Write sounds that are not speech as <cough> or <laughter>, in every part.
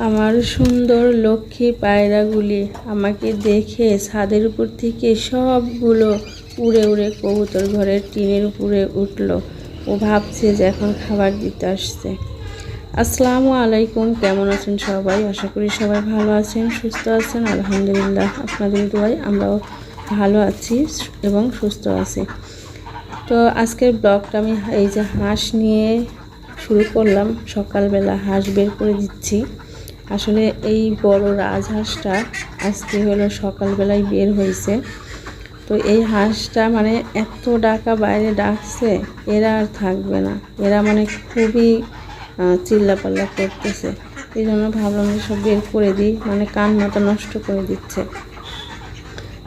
আমার সুন্দর লক্ষ্মী পায়রাগুলি আমাকে দেখে ছাদের উপর থেকে সবগুলো উড়ে উড়ে কবুতর ঘরের টিনের উপরে উঠল ও ভাবছে যে এখন খাবার দিতে আসছে। আসসালামু আলাইকুম, কেমন আছেন সবাই? আশা করি সবাই ভালো আছেন, সুস্থ আছেন। আলহামদুলিল্লাহ আপনাদের দোয়াই আমরাও ভালো আছি এবং সুস্থ আছি। তো আজকের ব্লগটা আমি এই যে হাঁস নিয়ে শুরু করলাম। সকালবেলা হাঁস বের করে দিচ্ছি। আসলে এই বড় রাজহাঁসটা আজকে হলো সকালবেলায় বের হয়েছে। তো এই হাঁসটা মানে এত ডাকা বাইরে ডাকছে, এরা আর থাকবে না। এরা মানে খুবই চিল্লাপাল্লা করতেছে। এই জন্য ভাবলাম যে সব বের করে দিই মানে কান মাথা নষ্ট করে দিচ্ছে।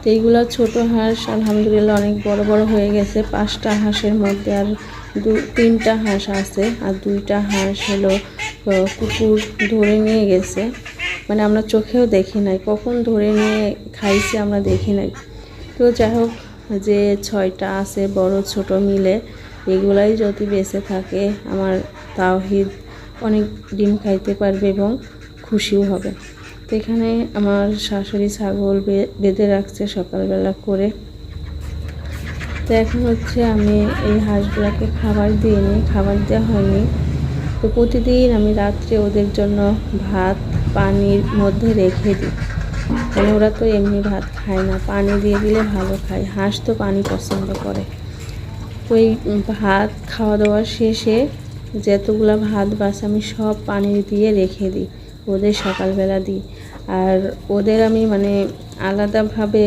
তো এইগুলো ছোটো হাঁস আলহামদুলিল্লাহ অনেক বড় বড় হয়ে গেছে। পাঁচটা হাঁসের মধ্যে আর দু, তিনটা হাঁস আছে, আর দুইটা হাঁস হলো কুকুর ধরে নিয়ে গেছে। মানে আমরা চোখেও দেখি নাই, কখন ধরে নিয়ে খাইছে আমরা দেখি নাই। তো যাই হোক, যে ছয়টা আছে, বড় ছোট মিলে, এগুলাই যদি বেঁচে থাকে, আমার তাওহিদ অনেক ডিম খাইতে পারবে এবং খুশিও হবে। তো এখানে আমার শাশুড়ি ছাগল বেঁধে রাখছে সকালবেলা করে। তো এখন হচ্ছে আমি এই হাঁসগুলোকে খাবার দিইনি খাবার দেওয়া হয়নি। তো প্রতিদিন আমি রাত্রে ওদের জন্য ভাত, পানির মধ্যে রেখে দিই। মানে ওরা তো এমনি ভাত খায় না, পানি দিয়ে দিলে ভালো খায়। হাঁস তো পানি পছন্দ করে। তো এই ভাত খাওয়া দাওয়া শেষে যতগুলো ভাত বাস আমি সব পানি দিয়ে রেখে দিই, ওদের সকালবেলা দিই। আর ওদের আমি মানে আলাদাভাবে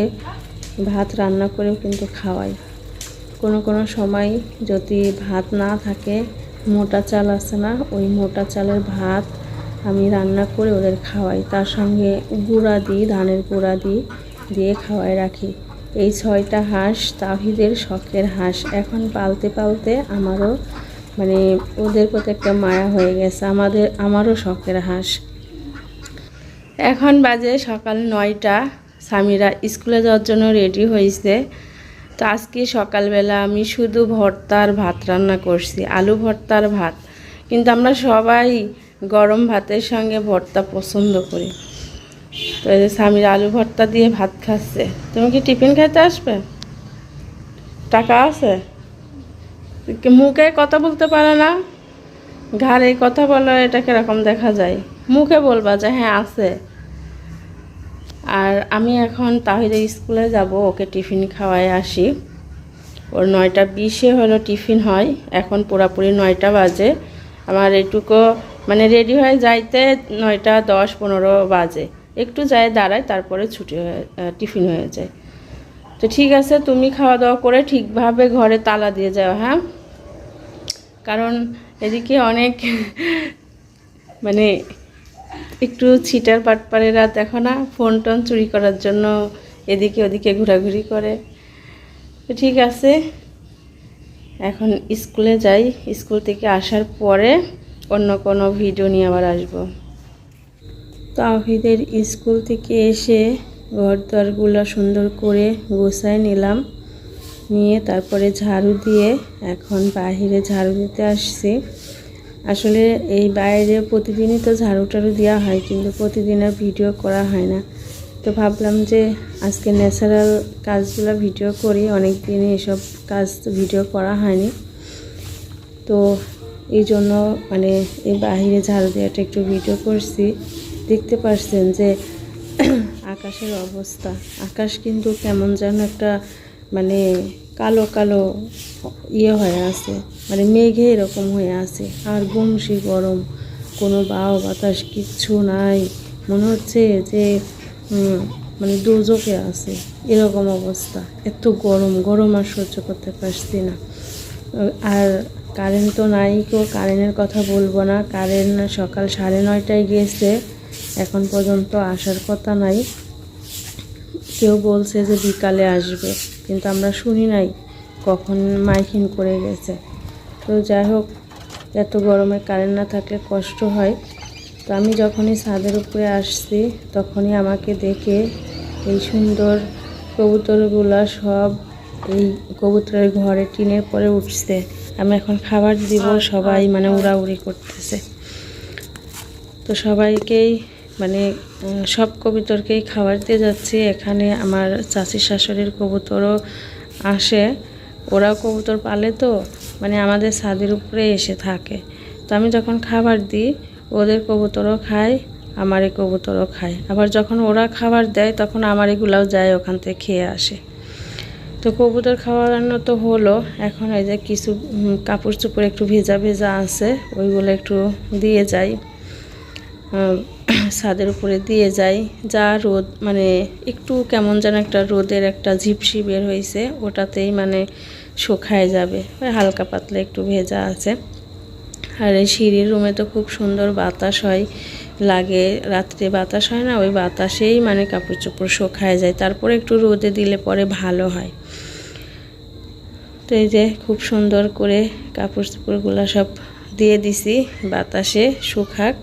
ভাত রান্না করেও কিন্তু খাওয়াই। কোনো কোনো সময় যদি ভাত না থাকে মোটা চাল আছে না, ওই মোটা চালের ভাত আমি রান্না করে ওদের খাওয়াই। তার সঙ্গে গুঁড়া দিই, ধানের গুঁড়া দিই, দিয়ে খাওয়াই রাখি। এই ছয়টা হাঁস তাহিদের শখের হাঁস। এখন পালতে পালতে আমারও মানে ওদের প্রতি একটা মায়া হয়ে গেছে, আমাদের, আমারও শখের হাঁস। এখন বাজে সকাল নয়টা স্বামীরা স্কুলে যাওয়ার জন্য রেডি হয়েছে। তো আজকে সকালবেলা আমি শুধু ভর্তার ভাত রান্না করছি, আলু ভর্তার ভাত। কিন্তু আমরা সবাই গরম ভাতের সঙ্গে ভর্তা পছন্দ করি। তো এই যে স্বামীর আলু ভর্তা দিয়ে ভাত খাচ্ছে। তুমি কি টিফিন খাইতে আসবে? টাকা আছে? মুখে কথা বলতে পারে না, ঘাড়ে কথা বলো, এটা কীরকম দেখা যায়? মুখে বলবা যে হ্যাঁ আছে। আর আমি এখন তাহিদের স্কুলে যাব, ওকে টিফিন খাওয়াই আসি। ওর নয়টা বিশে হলো টিফিন হয়, এখন পুরাপুরি নয়টা বাজে। আমার এটুকু মানে রেডি হয়ে যাইতে নয়টা দশ পনেরো বাজে। একটু যায় দাঁড়ায়, তারপরে ছুটি হয়ে টিফিন হয়ে যায়। তো ঠিক আছে, তুমি খাওয়া দাওয়া করে ঠিকভাবে ঘরে তালা দিয়ে যাও হ্যাঁ? কারণ এদিকে অনেক মানে একটু ছিটার পাটপাড়েরা দেখো না, ফোন টোন চুরি করার জন্য এদিকে ওদিকে ঘোরাঘুরি করে। তো ঠিক আছে, এখন স্কুলে যাই। স্কুল থেকে আসার পরে অন্য কোনো ভিডিও নিয়ে আবার আসব। তাহিদের স্কুল থেকে এসে ঘর দরগুলো সুন্দর করে গোছায় নিলাম। নিয়ে তারপরে ঝাড়ু দিয়ে এখন বাইরে ঝাড়ু দিতে আসছি। আসলে এই বাইরে প্রতিদিনই তো ঝাড়ু টাড়ু দেওয়া হয়, কিন্তু প্রতিদিন আর ভিডিও করা হয় না। তো ভাবলাম যে আজকে ন্যাচারাল কাজগুলো ভিডিও করি অনেক দিনই এসব কাজ ভিডিও করা হয়নি। তো এই জন্য মানে এই বাহিরে ঝাড়ু দেওয়াটা একটু ভিডিও করছি। দেখতে পারছেন যে <clears throat> আকাশের অবস্থা। আকাশ কিন্তু কেমন যেন একটা মানে কালো কালো ইয়ে হয়ে আছে মানে মেঘে এরকম হয়ে আছে। আর গুমসি গরম, কোনো বাও বাতাস কিচ্ছু নাই। মনে হচ্ছে যে মানে দুজকে আছে। এরকম অবস্থা। এত গরম গরম আর সহ্য করতে পারছি না। আর কারেন্ট তো নাই কেউ কারেন্টের কথা বলব না। কারেন্ট সকাল সাড়ে নয়টায় গিয়েছে এখন পর্যন্ত আসার কথা নাই। কেউ বলছে যে বিকালে আসবে। কিন্তু আমরা শুনি নাই কখন মাইকিং করে গেছে। তো যাই হোক, এত গরমে কারেন্ট না থাকলে কষ্ট হয়। তো আমি যখনই ছাদের উপরে আসছি, তখনই আমাকে দেখে এই সুন্দর কবুতরগুলো সব এই কবুতরের ঘরে টিনের পরে উঠছে। আমি এখন খাবার দিব, সবাই মানে উড়াউড়ি করতেছে। তো তো সবাইকেই মানে সব কবুতরকেই খাবার দিয়ে যাচ্ছি। এখানে আমার চাষি শাশুড়ির কবুতরও আসে। ওরাও কবুতর পালে তো মানে আমাদের ছাদের উপরে এসে থাকে। তো আমি যখন খাবার দিই, ওদের কবুতরও খায় আমার এই কবুতরও খায়। আবার যখন ওরা খাবার দেয়, তখন আমার এগুলাও যায় ওখান থেকে খেয়ে আসে। তো কবুতর খাওয়ানো তো হলো। এখন এই যে কিছু কাপড় চোপড় একটু ভেজা ভেজা আছে, ওইগুলো একটু দিয়ে যাই। ছাদের উপরে দিয়ে যাই। যা রোদ মানে একটু কেমন যেন একটা রোদের একটা ঝিপসি বের হয়েছে ওটাতেই মানে শুকায় যাবে। হালকা পাতলা একটু ভেজা আছে। আর এই সিঁড়ির রুমে তো খুব সুন্দর বাতাস হয়, লাগে। রাত্রে বাতাস হয় না, ওই বাতাসেই মানে কাপড় চোপড় শুকায় যায়। তারপরে একটু রোদে দিলে পরে ভালো হয়। তো এই যে খুব সুন্দর করে কাপড় চোপড়গুলো সব দিয়ে দিছি, বাতাসে শুকাক।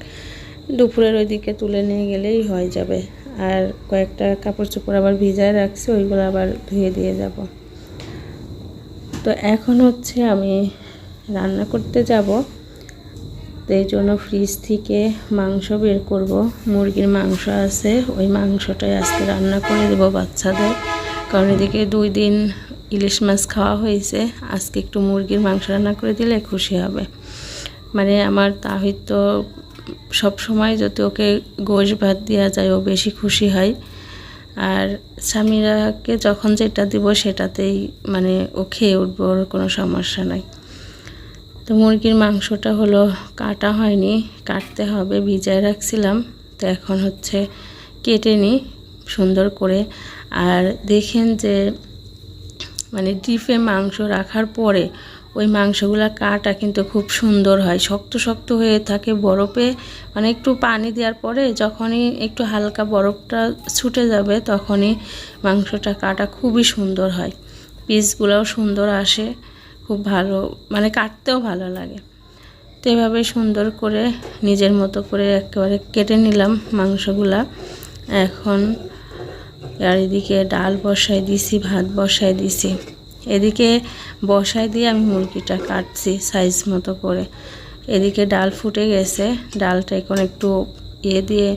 দুপুরের ওইদিকে তুলে নিয়ে গেলেই হয়ে যাবে। আর কয়েকটা কাপড় চোপড় আবার ভিজায় রাখছি, ওইগুলো আবার ধুয়ে দিয়ে যাব। তো এখন হচ্ছে আমি রান্না করতে যাব। তো এই জন্য ফ্রিজ থেকে মাংস বের করব। মুরগির মাংস আছে, ওই মাংসটাই আজকে রান্না করে দেবো বাচ্চাদের। কারণ এদিকে দুই দিন ইলিশ মাছ খাওয়া হয়েছে। আজকে একটু মুরগির মাংস রান্না করে দিলে খুশি হবে। মানে আমার তাহিদ তো সব সময় যদি ওকে গোশ ভাত দেওয়া যায়, ও বেশি খুশি হয়। আর স্বামীরাকে যখন যেটা দিব সেটাতেই মানে ও খেয়ে উঠবো, ওর কোনো সমস্যা নাই। তো মুরগির মাংসটা হলো কাটা হয়নি, কাটতে হবে, ভিজায় রাখছিলাম। তো এখন হচ্ছে কেটে নিই সুন্দর করে। আর দেখেন যে মানে ডিপে মাংস রাখার পরে ওই মাংসগুলা কাটা কিন্তু খুব সুন্দর হয়। শক্ত শক্ত হয়ে থাকে বরফে। মানে একটু পানি দেওয়ার পরে যখনই একটু হালকা বরফটা ছুটে যাবে তখনই মাংসটা কাটা খুবই সুন্দর হয়। পিসগুলোও সুন্দর আসে, খুব ভালো মানে কাটতেও ভালো লাগে। তো এভাবে সুন্দর করে নিজের মতো করে একেবারে কেটে নিলাম মাংসগুলা। এখন আর এদিকে ডাল বসাই দিছি, ভাত বসাই দিছি। এদিকে বসায় দিয়ে আমি মুরগিটা কাটছি সাইজ মতো করে। এদিকে ডাল ফুটে গেছে। ডালটা এখন একটু ইয়ে দিয়ে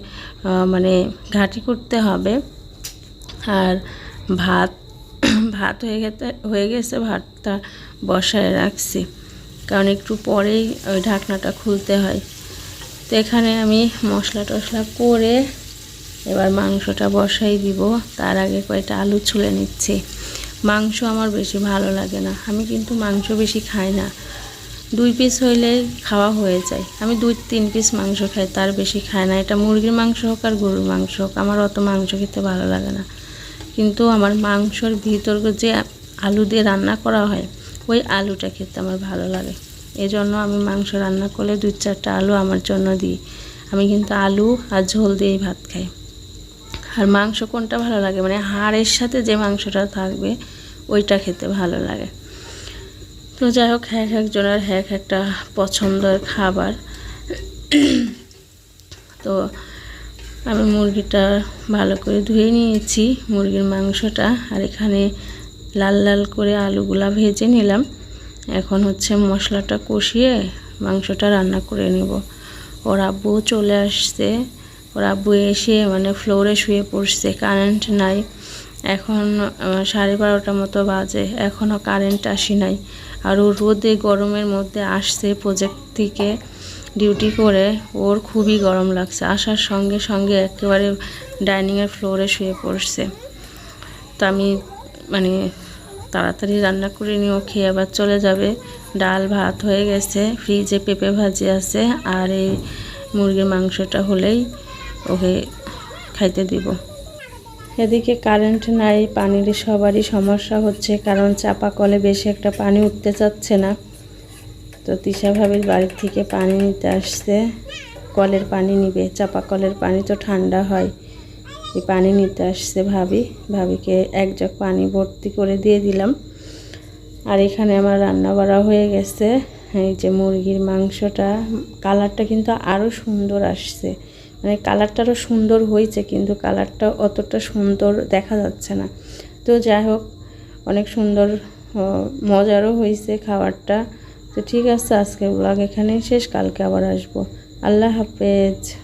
মানে ঘাঁটি করতে হবে। আর ভাত ভাত হয়ে গেছে হয়ে গেছে, ভাতটা বসায় রাখছি। কারণ একটু পরেই ওই ঢাকনাটা খুলতে হয়। তো এখানে আমি মশলা টশলা করে এবার মাংসটা বসাই দিব। তার আগে কয়েকটা আলু ছুলে নিচ্ছি। মাংস আমার বেশি ভালো লাগে না। আমি কিন্তু মাংস বেশি খাই না। দুই পিস হইলে খাওয়া হয়ে যায়। আমি দুই, তিন পিস মাংস খাই, তার বেশি খাই না। এটা মুরগির মাংস হোক আর গরুর মাংস হোক, আমার অত মাংস খেতে ভালো লাগে না। কিন্তু আমার মাংসর ভিতর যে আলু দিয়ে রান্না করা হয়, ওই আলুটা খেতে আমার ভালো লাগে। এজন্য আমি মাংস রান্না করলে দুই, চারটা আলু আমার জন্য দিই। আমি কিন্তু আলু আর ঝোল দিয়েই ভাত খাই। আর মাংস কোনটা ভালো লাগে? মানে হাড়ের সাথে যে মাংসটা থাকবে, ওইটা খেতে ভালো লাগে। তো যাই হোক এক একজনের এক একটা পছন্দের খাবার। তো আমি মুরগিটা ভালো করে ধুয়ে নিয়েছি, মুরগির মাংসটা। আর এখানে লাল লাল করে আলুগুলা ভেজে নিলাম। এখন হচ্ছে মশলাটা কষিয়ে মাংসটা রান্না করে নেব। ওর আব্বু চলে আসছে। ওর আব্বু এসে মানে ফ্লোরে শুয়ে পড়ছে কারেন্ট নাই। এখন সাড়ে বারোটা মতো বাজে এখনও কারেন্ট আসি নাই। আর ও রোদে গরমের মধ্যে আসছে প্রজেক্ট থেকে ডিউটি করে, ওর খুবই গরম লাগছে। আসার সঙ্গে সঙ্গে একেবারে ডাইনিংয়ের ফ্লোরে শুয়ে পড়ছে। তো আমি মানে তাড়াতাড়ি রান্না করে নিয়ে ও খেয়ে আবার চলে যাবে। ডাল, ভাত হয়ে গেছে ফ্রিজে পেঁপে ভাজি আছে, আর এই মুরগির মাংসটা হলেই ওকে খাইতে দিব। এদিকে কারেন্ট নাই, পানির সবারই সমস্যা হচ্ছে, কারণ চাপা কলে বেশি একটা পানি উঠতে চাচ্ছে না। তো তিশা ভাবির বাড়ির থেকে পানি নিতে আসছে, কলের পানি নিবে, চাপা কলের পানি তো ঠান্ডা হয়। এই পানি নিতে আসছে ভাবি, ভাবিকে এক জগ পানি ভর্তি করে দিয়ে দিলাম। আর এখানে আমার রান্না বাড়া হয়ে গেছে, এই যে মুরগির মাংসটা, কালারটা কিন্তু আরও সুন্দর আসছে। মানে কালারটারও সুন্দর হয়েছে, কিন্তু কালারটা অতটা সুন্দর দেখা যাচ্ছে না। তো যাই হোক, অনেক সুন্দর মজারও হয়েছে খাবারটা। তো ঠিক আছে, আজকের ব্লগ এখানেই শেষ, কালকে আবার আসব। আল্লাহ হাফেজ।